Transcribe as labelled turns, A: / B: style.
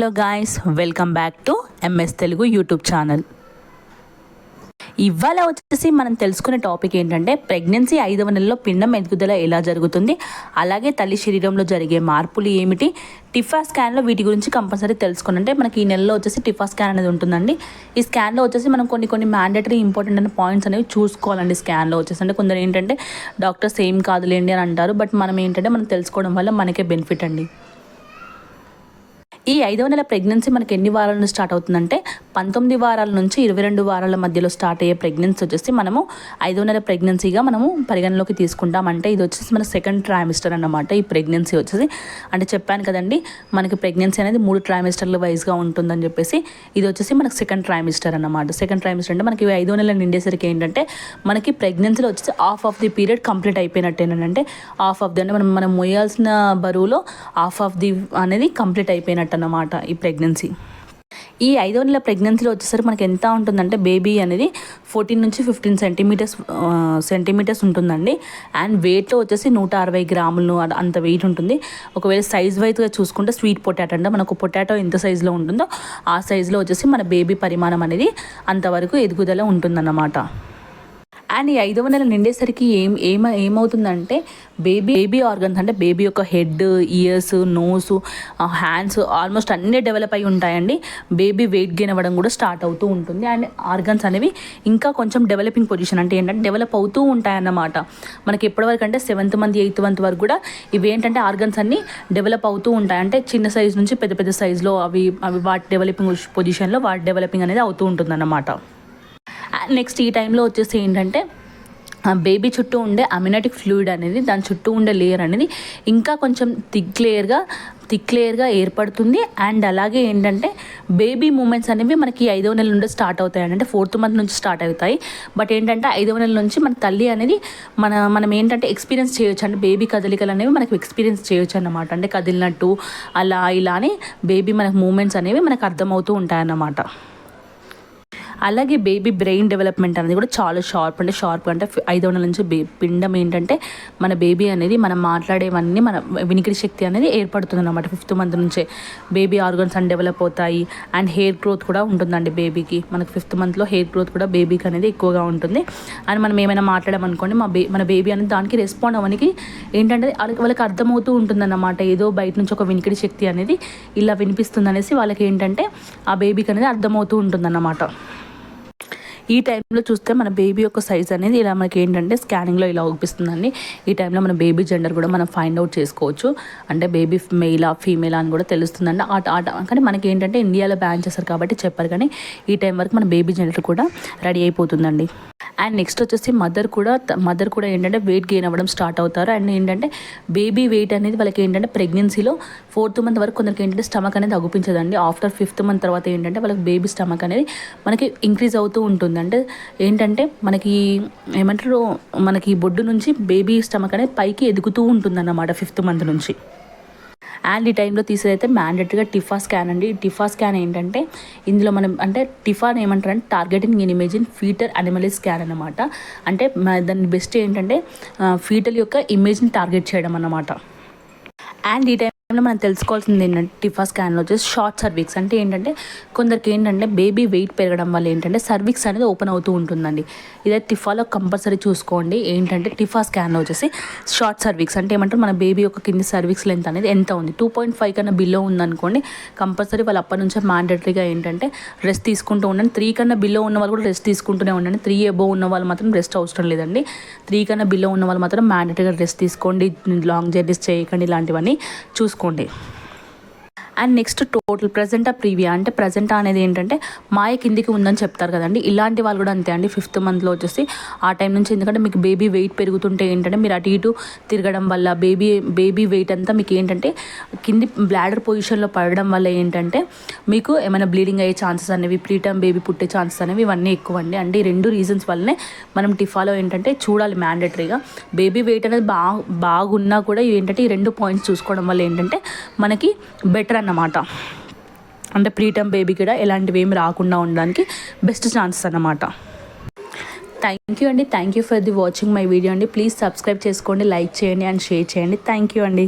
A: Hello guys welcome back to MS Telugu YouTube channel ఇవాళ వచ్చేసి మనం తెలుసుకునే టాపిక్ ఏంటంటే ప్రెగ్నెన్సీ ఐదవ నెలలో పిండం ఎదుగుదల ఎలా జరుగుతుంది? అలాగే తల్లి శరీరంలో జరిగే మార్పులు ఏమిటి? టిఫా స్కాన్లో వీటి గురించి కంపల్సరీ తెలుసుకుని అంటే మనకి ఈ నెలలో వచ్చేసి టిఫా స్కాన్ అనేది ఉంటుందండి. ఈ స్కాన్లో వచ్చేసి మనం కొన్ని కొన్ని మ్యాండేటరీ ఇంపార్టెంట్ అనే పాయింట్స్ అనేవి చూసుకోవాలండి స్కాన్లో వచ్చేసి. అంటే కొందరు ఏంటంటే డాక్టర్స్ ఏం కాదులేండి అని అంటారు బట్ మనం ఏంటంటే మనం తెలుసుకోవడం వల్ల మనకే బెనిఫిట్ అండి. ఈ ఐదవ నెల ప్రెగ్నెన్సీ మనకి ఎన్ని వారాల నుంచి స్టార్ట్ అవుతుందంటే పంతొమ్మిది వారాల నుంచి ఇరవై రెండు వారాల మధ్యలో స్టార్ట్ అయ్యే ప్రెగ్నెన్సీ వచ్చేసి మనము ఐదో నెల ప్రెగ్నెన్సీగా మనము పరిగణలోకి తీసుకుంటాం. అంటే ఇది వచ్చేసి మన సెకండ్ ట్రైమిస్టర్ అన్నమాట ఈ ప్రెగ్నెన్సీ వచ్చేసి. అంటే చెప్పాను కదండి మనకి ప్రెగ్నెన్సీ అనేది మూడు ట్రైమిస్టర్ల వైజ్గా ఉంటుందని చెప్పేసి. ఇది వచ్చేసి మనకి సెకండ్ ట్రైమిస్టర్ అన్నమాట. సెకండ్ ట్రైమిస్టర్ అంటే మనకి ఐదో నెలలు నిండేసరికి ఏంటంటే మనకి ప్రెగ్నెన్సీలో వచ్చేసి half of the period complete అయిపోయినట్టేనంటే half of the అంటే మనం మనం మొయ్యాల్సిన బరువులో హాఫ్ ఆఫ్ ది అనేది కంప్లీట్ అయిపోయినట్టు అన్నమాట ఈ ప్రెగ్నెన్సీ. ఈ ఐదో నెల ప్రెగ్నెన్సీలో వచ్చేసరికి మనకి ఎంత ఉంటుందంటే బేబీ అనేది ఫోర్టీన్ నుంచి ఫిఫ్టీన్ సెంటీమీటర్స్ సెంటీమీటర్స్ ఉంటుందండి. అండ్ వెయిట్లో వచ్చేసి నూట అరవై గ్రాములు అంత వెయిట్ ఉంటుంది. ఒకవేళ సైజ్ వైజ్గా చూసుకుంటే స్వీట్ పొటాటో అంటే మనకు పొటాటో ఎంత సైజులో ఉంటుందో ఆ సైజులో వచ్చేసి మన బేబీ పరిమాణం అనేది అంతవరకు ఎదుగుదల ఉంటుందన్నమాట. అండ్ ఈ ఐదవ నెల నిండేసరికి ఏం ఏమ ఏమవుతుందంటే బేబీ బేబీ ఆర్గన్స్ అంటే బేబీ యొక్క head ears nose hands almost అన్నీ డెవలప్ అయి ఉంటాయండి. బేబీ వెయిట్ గెయిన్ అవ్వడం కూడా స్టార్ట్ అవుతూ ఉంటుంది. అండ్ ఆర్గన్స్ అనేవి ఇంకా కొంచెం డెవలపింగ్ పొజిషన్ అంటే ఏంటంటే డెవలప్ అవుతూ ఉంటాయన్నమాట. మనకి ఎప్పటివరకు అంటే సెవెంత్ మంత్ ఎయిత్ మంత్ వరకు కూడా ఇవి ఏంటంటే ఆర్గన్స్ అన్నీ డెవలప్ అవుతూ ఉంటాయి. అంటే చిన్న సైజ్ నుంచి పెద్ద పెద్ద సైజులో అవి అవి వాటి డెవలపింగ్ పొజిషన్లో వాటి డెవలపింగ్ అనేది అవుతూ ఉంటుందన్నమాట. నెక్స్ట్ ఈ టైంలో వచ్చేసి ఏంటంటే ఆ బేబీ చుట్టూ ఉండే అమ్యూనటిక్ ఫ్లూయిడ్ అనేది దాని చుట్టూ ఉండే లేయర్ అనేది ఇంకా కొంచెం థిక్ లేయర్గా థిక్ లేయర్గా ఏర్పడుతుంది. అండ్ అలాగే ఏంటంటే బేబీ మూమెంట్స్ అనేవి మనకి ఐదవ నెల నుండి స్టార్ట్ అవుతాయి. అంటే ఫోర్త్ మంత్ నుంచి స్టార్ట్ అవుతాయి. బట్ ఏంటంటే ఐదవ నెల నుంచి మన తల్లి అనేది మన మనం ఏంటంటే ఎక్స్పీరియన్స్ చేయొచ్చు. అంటే బేబీ కదలికలు అనేవి మనకు ఎక్స్పీరియన్స్ చేయొచ్చు అన్నమాట. అంటే కదిలినట్టు అలా ఇలా అని బేబీ మనకు మూమెంట్స్ అనేవి మనకు అర్థమవుతూ ఉంటాయన్నమాట. అలాగే బేబీ బ్రెయిన్ డెవలప్మెంట్ అనేది కూడా చాలా షార్ప్ అంటే షార్ప్ అంటే ఐదు వందల నుంచి పిండం ఏంటంటే మన బేబీ అనేది మనం మాట్లాడేవన్నీ మన వినికిడి శక్తి అనేది ఏర్పడుతుంది అనమాట ఫిఫ్త్ మంత్ నుంచే బేబీ ఆర్గన్స్ అని డెవలప్ అవుతాయి అండ్ హెయిర్ గ్రోత్ కూడా ఉంటుందండి బేబీకి మనకు ఫిఫ్త్ మంత్లో హెయిర్ గ్రోత్ కూడా బేబీకి అనేది ఎక్కువగా ఉంటుంది. అండ్ మనం ఏమైనా మాట్లాడమనుకోండి మా బే మన బేబీ అనేది దానికి రెస్పాండ్ అవ్వడానికి ఏంటంటే వాళ్ళకి వాళ్ళకి అర్థమవుతూ ఉంటుందన్నమాట. ఏదో బయట నుంచి ఒక వినికిడి శక్తి అనేది ఇలా వినిపిస్తుంది అనేసి వాళ్ళకి ఏంటంటే ఆ బేబీకి అనేది అర్థమవుతూ ఉంటుందన్నమాట. ఈ టైంలో చూస్తే మన బేబీ యొక్క సైజ్ అనేది ఇలా మనకి ఏంటంటే స్కానింగ్లో ఇలా చూపిస్తుందండి. ఈ టైంలో మన బేబీ జెండర్ కూడా మనం ఫైండ్ అవుట్ చేసుకోవచ్చు. అంటే బేబీ మెయిలా ఫీమేలా అని కూడా తెలుస్తుందండి. ఆ ఆ కానీ మనకి ఏంటంటే ఇండియాలో బ్యాన్ చేస్తారు కాబట్టి చెప్పారు కానీ ఈ టైం వరకు మన బేబీ జెండర్ కూడా రెడీ అయిపోతుందండి. అండ్ నెక్స్ట్ వచ్చేసి మదర్ కూడా మదర్ కూడా ఏంటంటే వెయిట్ గెయిన్ అవ్వడం స్టార్ట్ అవుతారు. అండ్ ఏంటంటే బేబీ వెయిట్ అనేది వాళ్ళకి ఏంటంటే ప్రెగ్నెన్సీలో ఫోర్త్ మంత్ వరకు కొందరికి ఏంటంటే స్టమక్ అనేది అగుపించదండి ఆఫ్టర్ ఫిఫ్త్ మంత్ తర్వాత ఏంటంటే వాళ్ళకి బేబీ స్టమక్ అనేది మనకి ఇంక్రీజ్ అవుతూ ఉంటుంది. అంటే ఏంటంటే మనకి ఏమంటారు మనకి బొడ్డు నుంచి బేబీ స్టమక్ అనేది పైకి ఎదుగుతూ ఉంటుంది అన్నమాట ఫిఫ్త్ మంత్ నుంచి. అండ్ ఈ టైంలో తీసేదైతే మ్యాండేటరీగా టిఫా స్కాన్ అండి. టిఫా స్కాన్ ఏంటంటే ఇందులో మనం అంటే టిఫాన్ ఏమంటారు అంటే targeting in image in fetal anomaly scan అనమాట అంటే దాని బెస్ట్ ఏంటంటే ఫీటల్ యొక్క ఇమేజ్ని టార్గెట్ చేయడం అన్నమాట. అండ్ ఈ టైంలో మనం తెలుసుకోవాల్సింది ఏంటంటే టిఫా స్కాన్లో వచ్చేసి షార్ట్ సర్వీక్స్. అంటే ఏంటంటే కొందరికి ఏంటంటే బేబీ వెయిట్ పెరగడం వల్ల ఏంటంటే సర్వీక్స్ అనేది ఓపెన్ అవుతూ ఉంటుందండి. ఇదే టిఫాలో కంపల్సరీ చూసుకోండి. ఏంటంటే టిఫా స్కాన్లో వచ్చేసి షార్ట్ సర్వీక్స్. అంటే ఏమంటారు? మన బేబీ యొక్క కింది సర్వీక్స్ లెంత్ అనేది ఎంత ఉంది? టూ పాయింట్ ఫైవ్ కన్నా బిలో ఉందనుకోండి కంపల్సరీ వాళ్ళు అప్పటి నుంచే మ్యాండేటరీగా ఏంటంటే రెస్ట్ తీసుకుంటూ ఉండండి. త్రీ కన్నా బిలో ఉన్న వాళ్ళు కూడా రెస్ట్ తీసుకుంటూనే ఉండండి. త్రీ ఎబో ఉన్న వాళ్ళు మాత్రం రెస్ట్ అవసరం లేదండి. త్రీ కన్నా బిలో ఉన్న వాళ్ళు మాత్రం మ్యాండేటరీగా రెస్ట్ తీసుకోండి. లాంగ్ జర్నీస్ చేయకండి. ఇలాంటివన్నీ చూసుకోండి చేసుకోండి and next total placenta previa అంటే ప్రజెంటా అనేది ఏంటంటే మాయ కిందికి ఉందని చెప్తారు కదండి. ఇలాంటి వాళ్ళు కూడా అంతే అండి ఫిఫ్త్ మంత్లో వచ్చేసి ఆ టైం నుంచి ఎందుకంటే మీకు బేబీ వెయిట్ పెరుగుతుంటే ఏంటంటే మీరు అటు ఇటు తిరగడం వల్ల బేబీ బేబీ వెయిట్ అంతా మీకు ఏంటంటే కింది బ్లాడర్ పొజిషన్లో పడడం వల్ల ఏంటంటే మీకు ఏమైనా బ్లీడింగ్ అయ్యే ఛాన్సెస్ అనేవి ప్రీటర్మ్ బేబీ పుట్టే ఛాన్సెస్ అనేవి ఇవన్నీ ఎక్కువ అండి అంటే ఈ రెండు రీజన్స్ వల్లనే మనం టిఫాలో ఏంటంటే చూడాలి మ్యాండేటరీగా బేబీ వెయిట్ అనేది బాగా బాగున్నా కూడా ఏంటంటే ఈ రెండు పాయింట్స్ చూసుకోవడం వల్ల ఏంటంటే మనకి బెటర్ అన్నమాట అంటే ప్రీటమ్ బేబీ కూడా ఎలాంటివి ఏమి రాకుండా ఉండడానికి బెస్ట్ ఛాన్సెస్ అన్నమాట. థ్యాంక్ యూ అండి. Thank you for the watching my video అండి. ప్లీజ్ సబ్స్క్రైబ్ చేసుకోండి లైక్ చేయండి అండ్ షేర్ చేయండి. థ్యాంక్ యూ అండి.